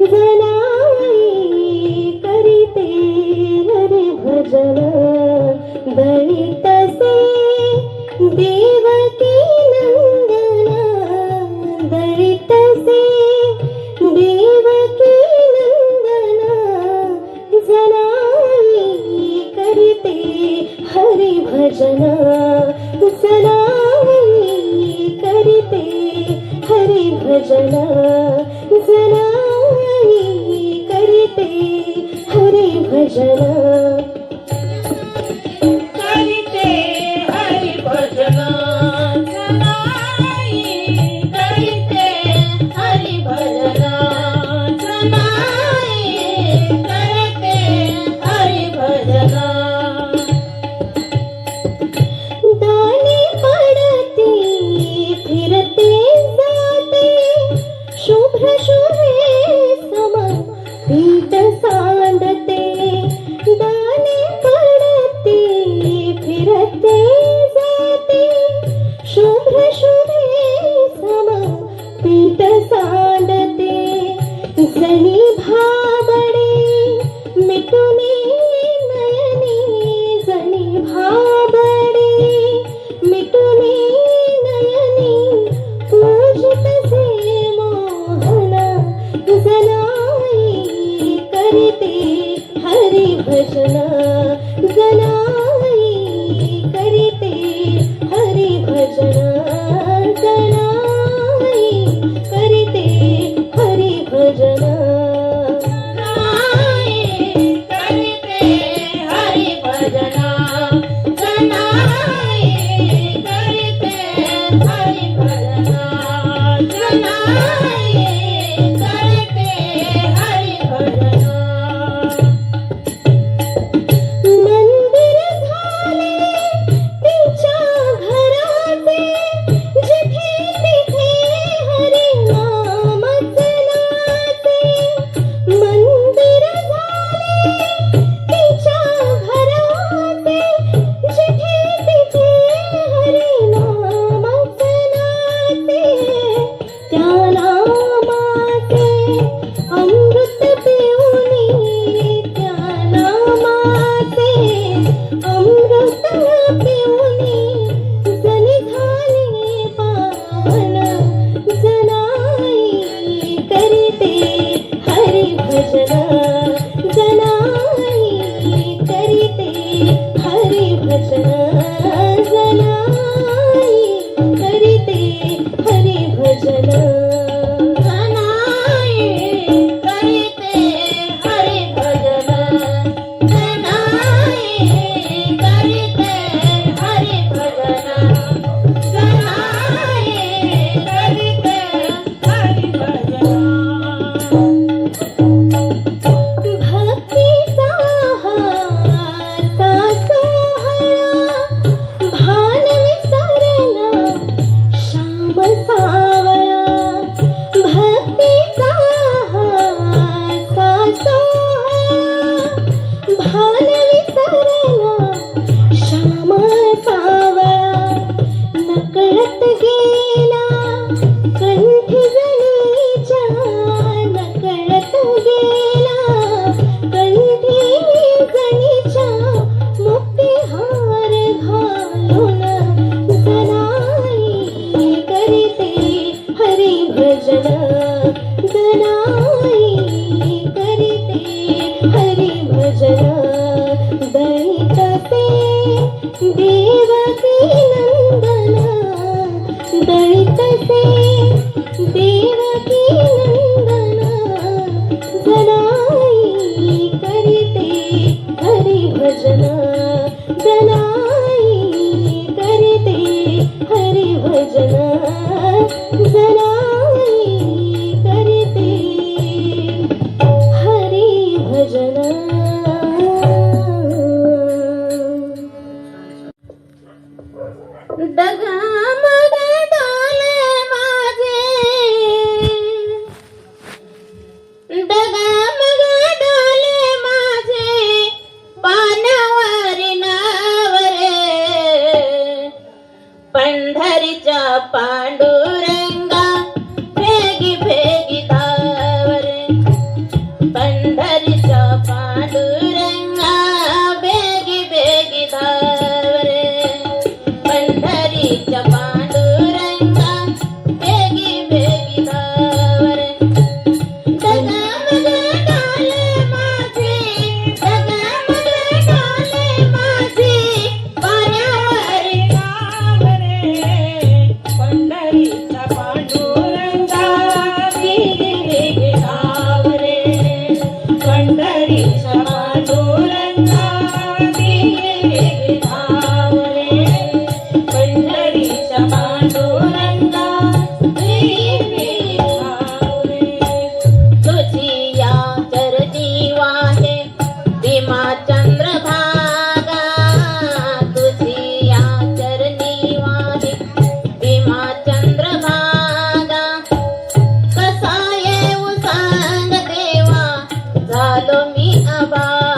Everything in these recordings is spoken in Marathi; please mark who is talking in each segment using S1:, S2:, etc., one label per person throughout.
S1: भजन दळितसे देवकी नंदन
S2: 你啊爸。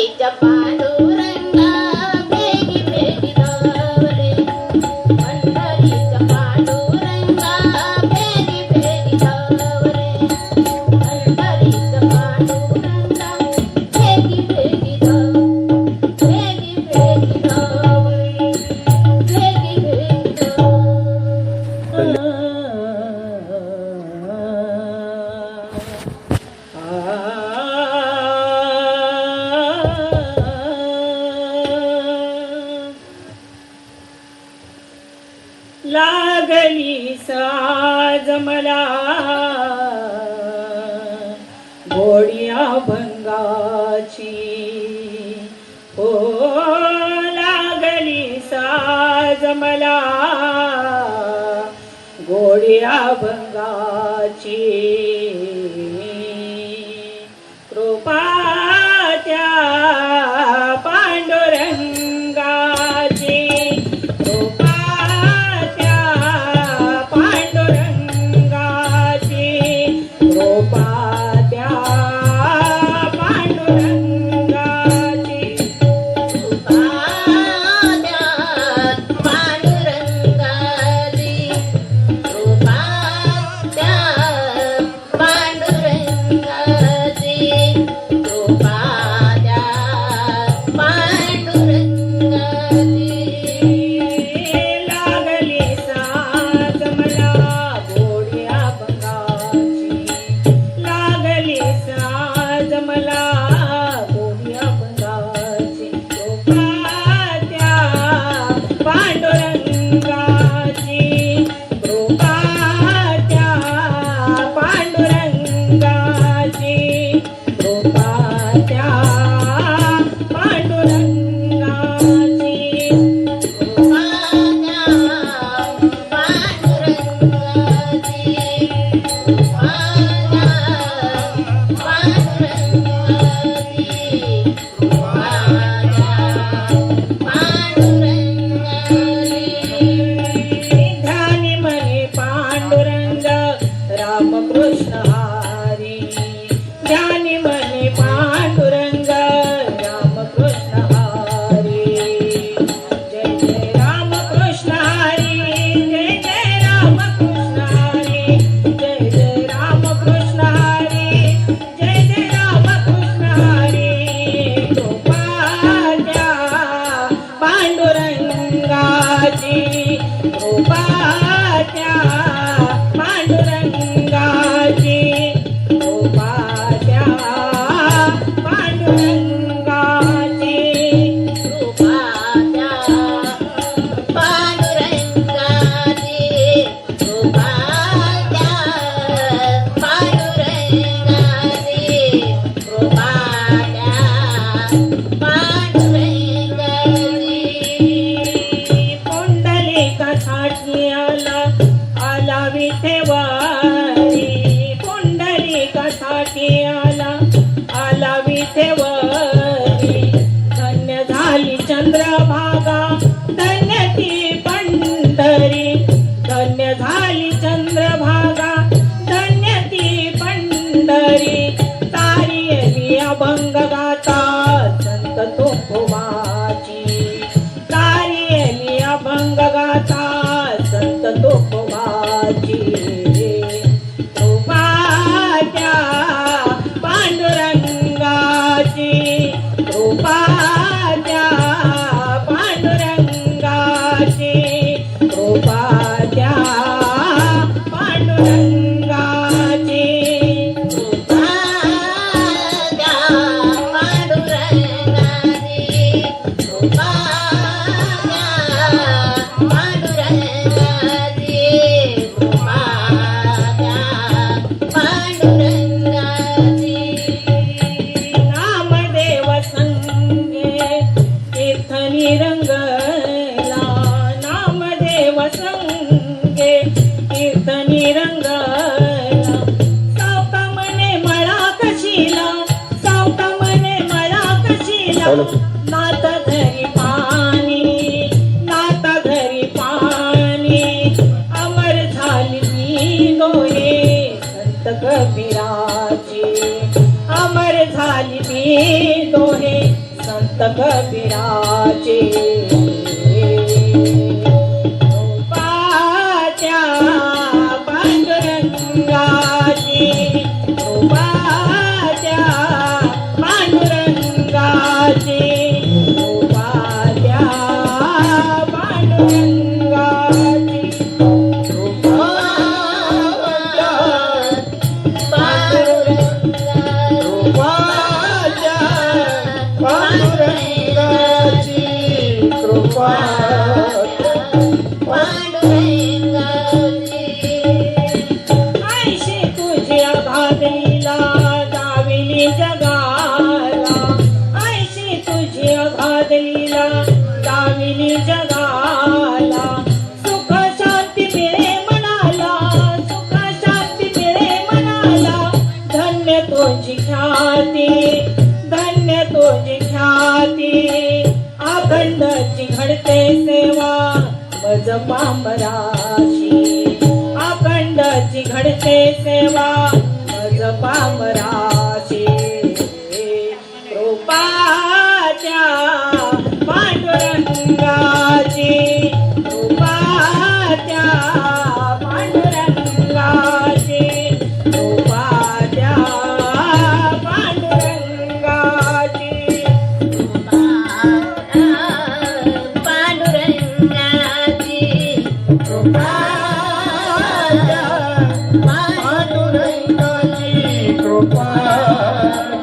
S2: पंढरीच्या मला
S3: घोडिया भंगाची हो लागली साज मला घोडिया भंगाची. Bye. मज पांबराशी अखंडची घडते सेवा. गोपाल